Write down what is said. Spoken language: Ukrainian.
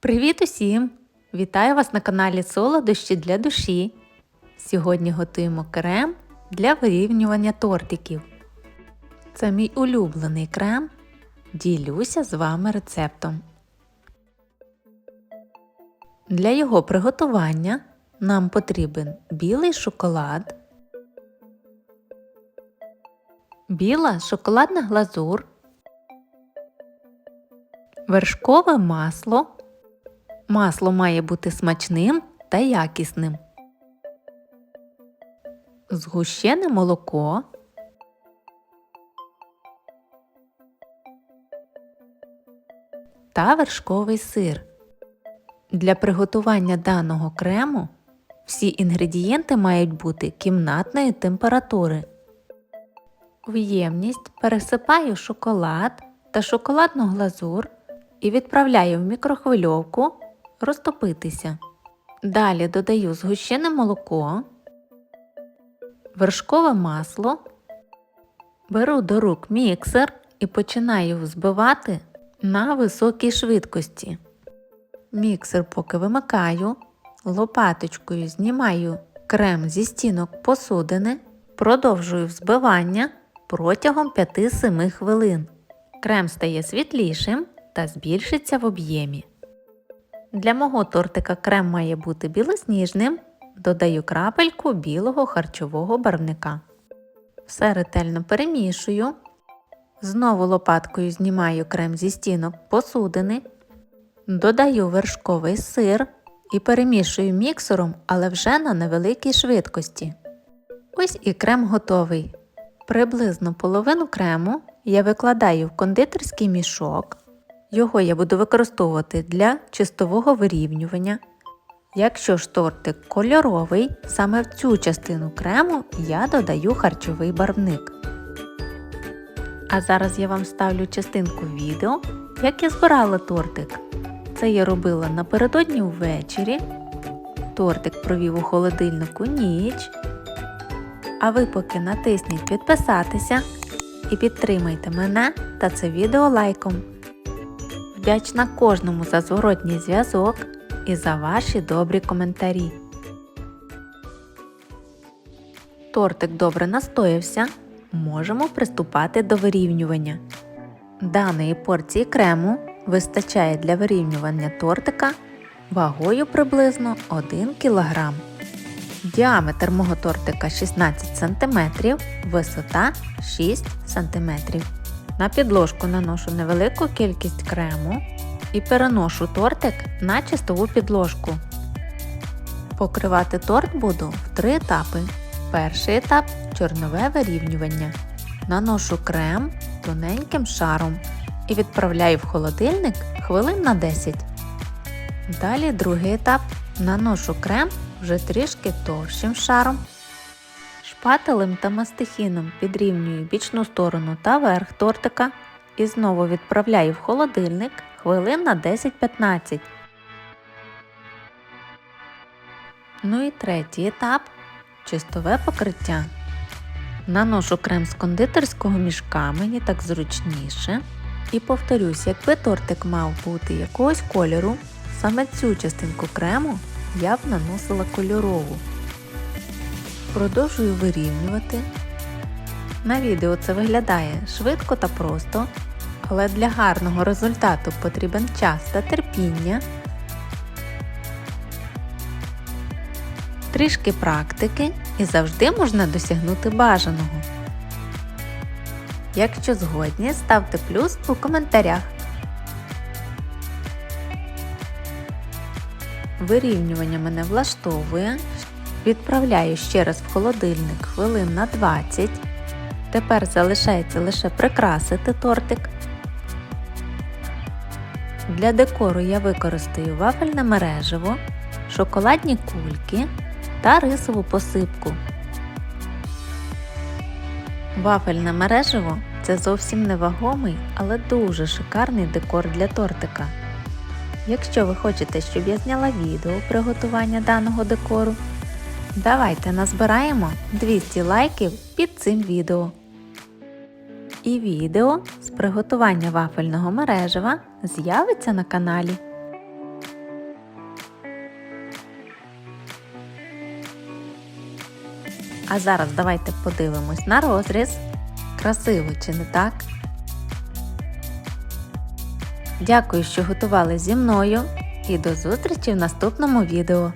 Привіт усім! Вітаю вас на каналі Солодощі для душі. Сьогодні готуємо крем для вирівнювання тортиків. Це мій улюблений крем. Ділюся з вами рецептом. Для його приготування нам потрібен білий шоколад, біла шоколадна глазур, вершкове масло. Масло має бути смачним та якісним. Згущене молоко. Та вершковий сир. Для приготування даного крему всі інгредієнти мають бути кімнатної температури. В ємність пересипаю шоколад та шоколадну глазур і відправляю в мікрохвильовку розтопитися. Далі додаю згущене молоко, вершкове масло, беру до рук міксер і починаю взбивати на високій швидкості. Міксер поки вимикаю, лопаточкою знімаю крем зі стінок посудини, продовжую взбивання протягом 5-7 хвилин. Крем стає світлішим та збільшиться в об'ємі. Для мого тортика крем має бути білосніжним. Додаю крапельку білого харчового барвника. Все ретельно перемішую. Знову лопаткою знімаю крем зі стінок посудини. Додаю вершковий сир і перемішую міксером, але вже на невеликій швидкості. Ось і крем готовий. Приблизно половину крему я викладаю в кондитерський мішок. Його я буду використовувати для чистового вирівнювання. Якщо ж тортик кольоровий, саме в цю частину крему я додаю харчовий барвник. А зараз я вам ставлю частинку відео, як я збирала тортик. Це я робила напередодні ввечері. Тортик провів у холодильнику ніч. А ви поки натисніть підписатися і підтримайте мене та це відео лайком. Вдячна кожному за зворотній зв'язок і за ваші добрі коментарі. Тортик добре настоявся. Можемо приступати до вирівнювання. Даної порції крему вистачає для вирівнювання тортика вагою приблизно 1 кг. Діаметр мого тортика 16 см, висота 6 см. На підложку наношу невелику кількість крему і переношу тортик на чистову підложку. Покривати торт буду в три етапи. Перший етап чорнове вирівнювання. Наношу крем тоненьким шаром і відправляю в холодильник хвилин на 10. Далі другий етап наношу крем вже трішки товщим шаром. Шпателем та мастихіном підрівнюю бічну сторону та верх тортика і знову відправляю в холодильник хвилин на 10-15. Ну і третій етап чистове покриття. Наношу крем з кондитерського мішка, мені так зручніше. І повторюсь, якби тортик мав бути якогось кольору, саме цю частинку крему я б наносила кольорову. Продовжую вирівнювати. На відео це виглядає швидко та просто, але для гарного результату потрібен час та терпіння, трішки практики і завжди можна досягнути бажаного. Якщо згодні, ставте плюс у коментарях. Вирівнювання мене влаштовує. Відправляю ще раз в холодильник хвилин на 20. Тепер залишається лише прикрасити тортик. Для декору я використаю вафельне мереживо, шоколадні кульки та рисову посипку. Вафельне мереживо це зовсім невагомий, але дуже шикарний декор для тортика. Якщо ви хочете, щоб я зняла відео приготування даного декору, Давайте назбираємо 200 лайків під цим відео. І відео з приготування вафельного мережева з'явиться на каналі. А зараз давайте подивимось на розріз. Красиво чи не так? Дякую, що готували зі мною і до зустрічі в наступному відео!